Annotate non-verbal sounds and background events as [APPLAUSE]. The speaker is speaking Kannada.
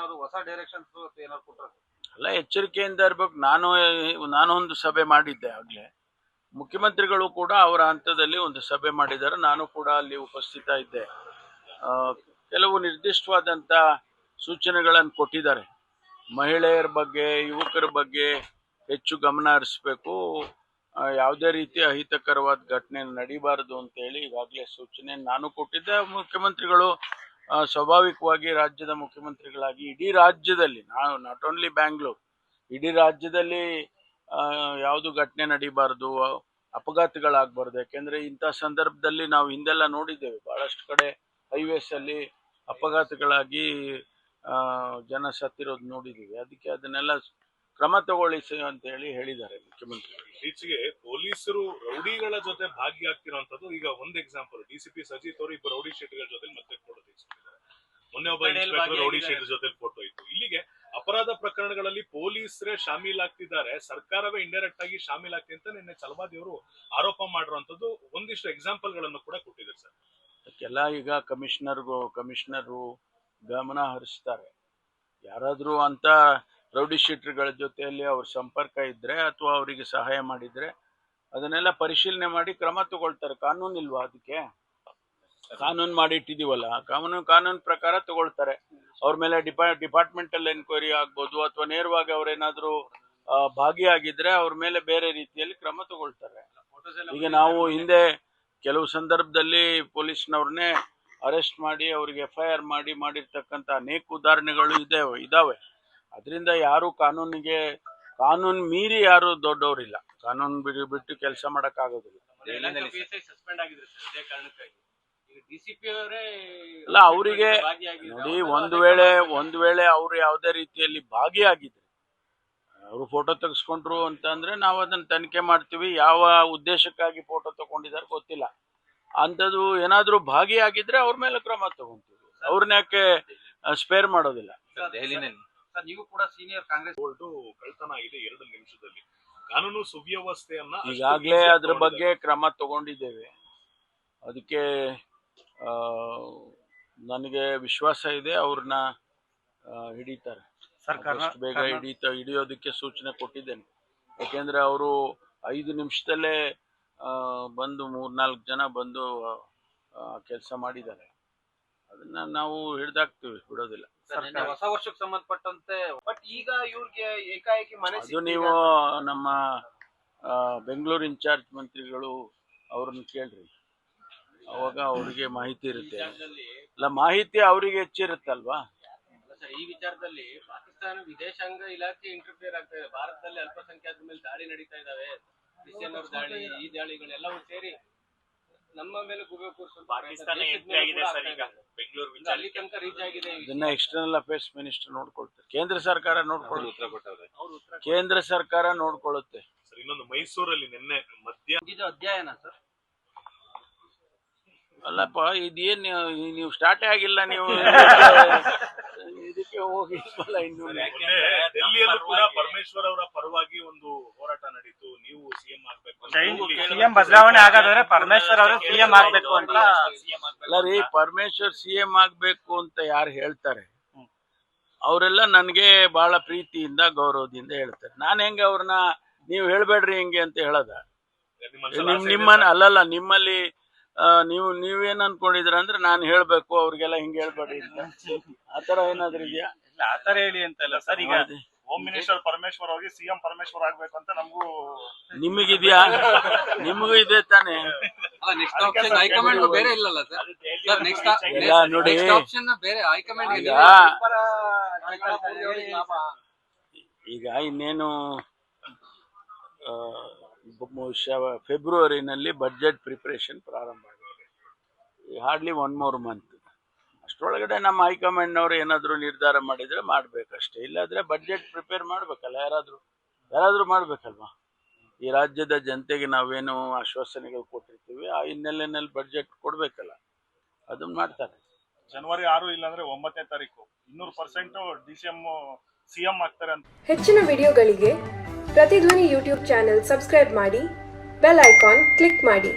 ಹೊಸ ಡೈರೆಕ್ಷನ್ಸ್ ಏನಾದ್ರು ಕೊಟ್ಟರೆ ಎಲ್ಲ ಎಚ್ಚರಿಕೆಯಿಂದ ಇರ್ಬೇಕು. ನಾನು ನಾನು ಒಂದು ಸಭೆ ಮಾಡಿದ್ದೆ ಆಗ್ಲೇ. ಮುಖ್ಯಮಂತ್ರಿಗಳು ಕೂಡ ಅವರ ಹಂತದಲ್ಲಿ ಒಂದು ಸಭೆ ಮಾಡಿದ್ದಾರೆ. ನಾನು ಕೂಡ ಅಲ್ಲಿ ಉಪಸ್ಥಿತ ಇದ್ದೆ. ಕೆಲವು ನಿರ್ದಿಷ್ಟವಾದಂತ ಸೂಚನೆಗಳನ್ನು ಕೊಟ್ಟಿದ್ದಾರೆ. ಮಹಿಳೆಯರ ಬಗ್ಗೆ, ಯುವಕರ ಬಗ್ಗೆ ಹೆಚ್ಚು ಗಮನ ಹರಿಸ್ಬೇಕು. ಯಾವುದೇ ರೀತಿ ಅಹಿತಕರವಾದ ಘಟನೆ ನಡೀಬಾರದು ಅಂತೇಳಿ ಈಗಾಗಲೇ ಸೂಚನೆ ನಾನು ಕೊಟ್ಟಿದ್ದೆ. ಮುಖ್ಯಮಂತ್ರಿಗಳು ಸ್ವಾಭಾವಿಕವಾಗಿ ರಾಜ್ಯದ ಮುಖ್ಯಮಂತ್ರಿಗಳಾಗಿ ಇಡೀ ರಾಜ್ಯದಲ್ಲಿ, ನಾವು ನಾಟ್ ಓನ್ಲಿ ಬ್ಯಾಂಗ್ಳೂರ್ ಇಡೀ ರಾಜ್ಯದಲ್ಲಿ ಯಾವುದು ಘಟನೆ ನಡೀಬಾರ್ದು ಅಪಘಾತಗಳಾಗಬಾರ್ದು, ಯಾಕೆಂದ್ರೆ ಇಂಥ ಸಂದರ್ಭದಲ್ಲಿ ನಾವು ಹಿಂದೆಲ್ಲ ನೋಡಿದ್ದೇವೆ. ಬಹಳಷ್ಟು ಕಡೆ ಹೈವೇಸ್ ಅಲ್ಲಿ ಅಪಘಾತಗಳಾಗಿ ಜನ ಸತ್ತಿರೋದು ನೋಡಿದ್ದೀವಿ. ಅದಕ್ಕೆ ಅದನ್ನೆಲ್ಲ ಕ್ರಮ ತಗೊಳ್ಳಿ ಸ- ಅಂತ ಹೇಳಿ ಹೇಳಿದ್ದಾರೆ ಮುಖ್ಯಮಂತ್ರಿಗಳು. ಇತ್ತೀಚೆಗೆ ಪೊಲೀಸರು ರೌಡಿಗಳ ಜೊತೆ ಭಾಗಿಯಾಗ್ತಿರೋಂಥದ್ದು ಈಗ ಒಂದ್ ಎಕ್ಸಾಂಪಲ್ ಡಿಸಿಪಿ ಸಜಿತ್ ಅವರು ಇಬ್ಬರು ರೌಡಿ ಶೀಟ್ಗಳ ಜೊತೆ ಮತ್ತೆ ಫೋಟೋ ತೆಗೆಸಿದ್ದಾರೆ. ಮೊನ್ನೆ ಒಬ್ಬ ಇನ್ಸ್ಪೆಕ್ಟರ್ ರೌಡಿ ಶೆಟ್ ಶೀಟ್ ಜೊತೆ ಫೋಟೋ ಇತ್ತು. ಇಲ್ಲಿಗೆ ಅಪರಾಧ ಪ್ರಕರಣಗಳಲ್ಲಿ ಪೊಲೀಸರೇ ಶಾಮೀಲಾಗ್ತಿದ್ದಾರೆ. ಸರ್ಕಾರವೇ ಇಂಡೈರೆಕ್ಟ್ ಆಗಿ ಶಾಮೀಲಾಗ್ತಿ ಅಂತ ನಿನ್ನೆ ಚಲವಾದಿ ಅವರು ಆರೋಪ ಮಾಡಿರುವಂತದ್ದು ಒಂದಿಷ್ಟು ಎಕ್ಸಾಂಪಲ್ಗಳನ್ನು ಕೂಡ ಕೊಟ್ಟಿದ್ದಾರೆ ಸರ್. ಅದಕ್ಕೆಲ್ಲ ಈಗ ಕಮಿಷನರ್ಗೂ ಕಮಿಷನರು ಗಮನ ಹರಿಸ್ತಾರೆ. ಯಾರಾದರೂ ಅಂತ ರೌಡಿ ಶೀಟರ್ಗಳ ಜೊತೆಯಲ್ಲಿ ಅವ್ರ ಸಂಪರ್ಕ ಇದ್ರೆ ಅಥವಾ ಅವರಿಗೆ ಸಹಾಯ ಮಾಡಿದ್ರೆ ಅದನ್ನೆಲ್ಲ ಪರಿಶೀಲನೆ ಮಾಡಿ ಕ್ರಮ ತಗೊಳ್ತಾರೆ. ಕಾನೂನು ಇಲ್ವಾ ಅದಕ್ಕೆ? ಕಾನೂನು ಮಾಡಿ ಕಾನೂನು ಕಾನೂನು ಪ್ರಕಾರ ತಗೊಳ್ತಾರೆ. ಅವ್ರ ಮೇಲೆ ಡಿಪಾ ಡಿಪಾರ್ಟ್ಮೆಂಟಲ್ಲಿ ಎನ್ಕ್ವೈರಿ ಆಗ್ಬೋದು ಅಥವಾ ನೇರವಾಗಿ ಅವರೇನಾದರೂ ಭಾಗಿಯಾಗಿದ್ರೆ ಅವ್ರ ಮೇಲೆ ಬೇರೆ ರೀತಿಯಲ್ಲಿ ಕ್ರಮ ತಗೊಳ್ತಾರೆ. ಈಗ ನಾವು ಹಿಂದೆ ಕೆಲವು ಸಂದರ್ಭದಲ್ಲಿ ಪೊಲೀಸ್ನವ್ರನ್ನೇ ಅರೆಸ್ಟ್ ಮಾಡಿ ಅವ್ರಿಗೆ ಎಫ್ ಐ ಆರ್ ಮಾಡಿ ಮಾಡಿರ್ತಕ್ಕಂಥ ಅನೇಕ ಉದಾಹರಣೆಗಳು ಇದೆ ಇದಾವೆ. ಅದರಿಂದ ಯಾರು ಕಾನೂನಿಗೆ ಕಾನೂನು ಮೀರಿ ಯಾರು ದೊಡ್ಡವರಿಲ್ಲ. ಕಾನೂನು ಬಿಡಿ ಬಿಟ್ಟು ಕೆಲಸ ಮಾಡಕ್ ಆಗೋದಿಲ್ಲ ಆಗಿದ್ರು ಸರ್ ಇದೇ ಕಾರಣಕ್ಕಾಗಿ? ಈಗ ಡಿಸಿಪಿ ಅವರೇ ಅಲ್ಲ ಅವರಿಗೆ ನೋಡಿ ಒಂದು ವೇಳೆ ಒಂದು ವೇಳೆ ಅವರು ಯಾವುದೇ ರೀತಿಯಲ್ಲಿ ಭಾಗಿಯಾಗಿದ್ರೆ ಅವರು ಫೋಟೋ ತೆಗೆಸ್ಕೊಂಡ್ರು ಅಂತಂದ್ರೆ ನಾವು ಅದನ್ನ ತನಿಖೆ ಮಾಡ್ತೀವಿ. ಯಾವ ಉದ್ದೇಶಕ್ಕಾಗಿ ಫೋಟೋ ತಗೊಂಡಿದ್ದಾರೆ ಗೊತ್ತಿಲ್ಲ. ಅಂಥದ್ದು ಏನಾದರೂ ಭಾಗಿಯಾಗಿದ್ರೆ ಅವ್ರ ಮೇಲೆ ಕ್ರಮ ತಗೊಂತೀವಿ. ಅವ್ರನ್ನ ಯಾಕೆ ಸ್ಪೇರ್ ಮಾಡೋದಿಲ್ಲ. ದೆಹಲಿನಲ್ಲಿ. ಸರ್ ನೀವು ಕೂಡ ಸೀನಿಯರ್ ಕಾಂಗ್ರೆಸ್ ಕಳ್ತನ ಆಗಿದೆ ಎರಡು ನಿಮಿಷದಲ್ಲಿ. ಕಾನೂನು ಸುವ್ಯವಸ್ಥೆಯನ್ನ ಈಗಾಗಲೇ ಅದ್ರ ಬಗ್ಗೆ ಕ್ರಮ ತಗೊಂಡಿದ್ದೇವೆ. ಅದಕ್ಕೆ ನನಗೆ ವಿಶ್ವಾಸ ಇದೆ ಅವ್ರನ್ನ ಹಿಡಿತಾರೆ. ಬೇಗ ಹಿಡಿತ ಹಿಡಿಯೋದಕ್ಕೆ ಸೂಚನೆ ಕೊಟ್ಟಿದ್ದೇನೆ. ಯಾಕೆಂದ್ರೆ ಅವರು ಐದು ನಿಮಿಷದಲ್ಲೇ ಆ, ಬಂದು ಮೂರ್ನಾಲ್ಕು ಜನ ಬಂದು ಕೆಲಸ ಮಾಡಿದ್ದಾರೆ. ಅದನ್ನ ನಾವು ಹಿಡ್ದಾಕ್ತಿವಿ ಬಿಡೋದಿಲ್ಲ. ಹೊಸ ವರ್ಷಕ್ಕೆ ಸಂಬಂಧಪಟ್ಟಂತೆ ಬಟ್ ಈಗ ಇವ್ರಿಗೆ ಏಕಾಏಕಿ ಮನೆ ಅದು ನೀವು ನಮ್ಮ ಆ, ಬೆಂಗಳೂರು ಇನ್ಚಾರ್ಜ್ ಮಂತ್ರಿಗಳು ಅವ್ರನ್ನ ಕೇಳ್ರಿ. ಅವಾಗ ಅವ್ರಿಗೆ ಮಾಹಿತಿ ಇರುತ್ತೆ. ಅಲ್ಲ ಮಾಹಿತಿ ಅವರಿಗೆ ಹೆಚ್ಚಿರುತ್ತಲ್ವಾ? ಸರ್ ಈ ವಿಚಾರದಲ್ಲಿ ಪಾಕಿಸ್ತಾನ ವಿದೇಶಾಂಗ ಇಲಾಖೆ ಇಂಟರ್ಫಿಯರ್ ಆಗ್ತಾ ಇದೆ. ಭಾರತದಲ್ಲಿ ಅಲ್ಪಸಂಖ್ಯಾತರ ಮೇಲೆ ದಾಳಿ ನಡೀತಾ ಇದಾವೆ ಕ್ರಿಶ್ಚಿಯನ್ ದಾಳಿ ಈ ದಾಳಿಗಳೆಲ್ಲವೂ ಸೇರಿ ನಮ್ಮ ಮೇಲೆ ಗುಬೆ ಕೂರಿಸುವಂತ ಪಾಕಿಸ್ತಾನ ದೇಶದ ಎಂಟ್ರಿ ಆಗಿದೆ ಸರ್ ಈಗ ಬೆಂಗಳೂರು ಇದು ಅಲ್ಲಿ ತನಕ ರೀಚ್ ಆಗಿದೆ ಈ ಇದನ್ನ ಎಕ್ಸ್ಟರ್ನಲ್ ಅಫೇರ್ಸ್ ಮಿನಿಸ್ಟರ್ ನೋಡ್ಕೊಳ್ತಾರೆ. ಕೇಂದ್ರ ಸರ್ಕಾರ ನೋಡ್ಕೊಳ್ಳುತ್ತೆ. ಉತ್ತರ ಕೊಟ್ಟವ್ರೆ. ಕೇಂದ್ರ ಸರ್ಕಾರ ನೋಡ್ಕೊಳ್ಳುತ್ತೆ. ಸರ್ ಇನ್ನೊಂದು ಮೈಸೂರಲ್ಲಿ ನಿನ್ನೆ ಮಧ್ಯ ಇದು ಅಧ್ಯಯನ ಸರ್. ಅಲ್ಲಪ್ಪ ಇದೇನ್ ನೀವು- ಸ್ಟಾರ್ಟ್ ಸ್ಟಾರ್ಟೇ ಆಗಿಲ್ಲ ನೀವು. ಇದಕ್ಕೆ ಹೋಗಿ ಇನ್ನು ಡೆಲ್ಲಿಯಲ್ಲೂ ಕೂಡ ಪರಮೇಶ್ವರ್ ಅವರ ಪರವಾಗಿ ಒಂದು ಹೋರಾಟ ನಡೀತು ಸಿಎಂ ಸಿಎಂ ಬದಲಾವಣೆ ಆಗಾದ್ರೆ ಪರಮೇಶ್ವರ್ ಅವರು ಸಿಎಂ ಆಗ್ಬೇಕು ಅಂತ ಅಲ್ಲ ರೀ ಪರಮೇಶ್ವರ್ ಸಿ ಎಂ ಆಗ್ಬೇಕು ಅಂತ ಯಾರು ಹೇಳ್ತಾರೆ? ಅವರೆಲ್ಲ ನನಗೆ ಬಹಳ ಪ್ರೀತಿಯಿಂದ ಗೌರವದಿಂದ ಹೇಳ್ತಾರೆ. ನಾನು ಹೆಂಗೆ ಅವ್ರನ್ನ ನೀವು ಹೇಳ್ಬೇಡ್ರಿ ಹೆಂಗೆ ಅಂತ ಹೇಳದ? ನಿಮ್ ನಿಮ್ಮ ನಿಮ್ಮನ್ನ ಅಲ್ಲಲ್ಲ ನಿಮ್ಮಲ್ಲಿ ಆ, ನೀವು ನೀವೇನ್ ಅನ್ಕೊಂಡಿದ್ರ ಅಂದ್ರೆ ನಾನು ಹೇಳ್ಬೇಕು ಅವ್ರಿಗೆಲ್ಲ ಹಿಂಗೆ ಹೇಳ್ಬೇಡ್ರಿ ಅಂತ. [LAUGHS] ಆತರ ಏನಾದ್ರು ಇದೆಯಾ? ಇಲ್ಲ ಆತರ ಹೇಳಿ ಅಂತ ಇಲ್ಲ ಸರ್ ಈಗ. ಹೋಮ್ ಮಿನಿಸ್ಟರ್ ಪರಮೇಶ್ವರ್ ಹೋಗಿ ಸಿಎಂ ಪರಮೇಶ್ವರ್ ಆಗ್ಬೇಕು ಅಂತ ನಮಗೂ ನಿಮಗಿದ್ಯಾ? ನಿಮಗೂ ಇದೆ ತಾನೆ? ನೆಕ್ಸ್ಟ್ ಆಪ್ಷನ್ ಹೈಕಮಾಂಡ್ ಬೇರೆ ಇಲ್ಲಲ್ಲ ಸರ್? ಸರ್ ನೆಕ್ಸ್ಟ್ ಇಲ್ಲ ನೋಡಿ. ನೆಕ್ಸ್ಟ್ ಆಪ್ಷನ್ ಬೇರೆ ಹೈಕಮಾಂಡ್ ಈಗ ಈಗ ಇನ್ನೇನು ಫೆಬ್ರವರಿನಲ್ಲಿ ಬಜೆಟ್ ಪ್ರಿಪರೇಷನ್ ಪ್ರಾರಂಭ ಆಗಿದೆ. ಹಾರ್ಡ್ಲಿ ಒನ್ ಮೋರ್ ಮಂತ್ ಅಷ್ಟರೊಳಗಡೆ ನಮ್ಮ ಹೈಕಮಾಂಡ್ನವ್ರು ಏನಾದರೂ ನಿರ್ಧಾರ ಮಾಡಿದರೆ ಮಾಡಬೇಕಷ್ಟೇ. ಇಲ್ಲಾದರೆ ಬಜೆಟ್ ಪ್ರಿಪೇರ್ ಮಾಡಬೇಕಲ್ಲ ಯಾರಾದರೂ ಯಾರಾದರೂ ಮಾಡಬೇಕಲ್ವಾ? ಈ ರಾಜ್ಯದ ಜನತೆಗೆ ನಾವೇನು ಆಶ್ವಾಸನೆಗಳು ಕೊಟ್ಟಿರ್ತೀವಿ ಆ ಹಿನ್ನೆಲೆಯಲ್ಲಿ ಬಜೆಟ್ ಕೊಡಬೇಕಲ್ಲ. ಅದನ್ನ ಮಾಡ್ತಾರೆ. ಜನವರಿ ಆರು ಇಲ್ಲಾಂದ್ರೆ ಒಂಬತ್ತನೇ ತಾರೀಕು. ಇನ್ನೂರು percent D C M CM ಆಗ್ತಾರೆ ಅಂತ. ಹೆಚ್ಚಿನ ವಿಡಿಯೋಗಳಿಗೆ ಪ್ರತಿಧ್ವನಿ ಯೂಟ್ಯೂಬ್ ಚಾನೆಲ್ ಸಬ್ಸ್ಕ್ರೈಬ್ ಮಾಡಿ ಬೆಲ್ ಐಕಾನ್ ಕ್ಲಿಕ್ ಮಾಡಿ.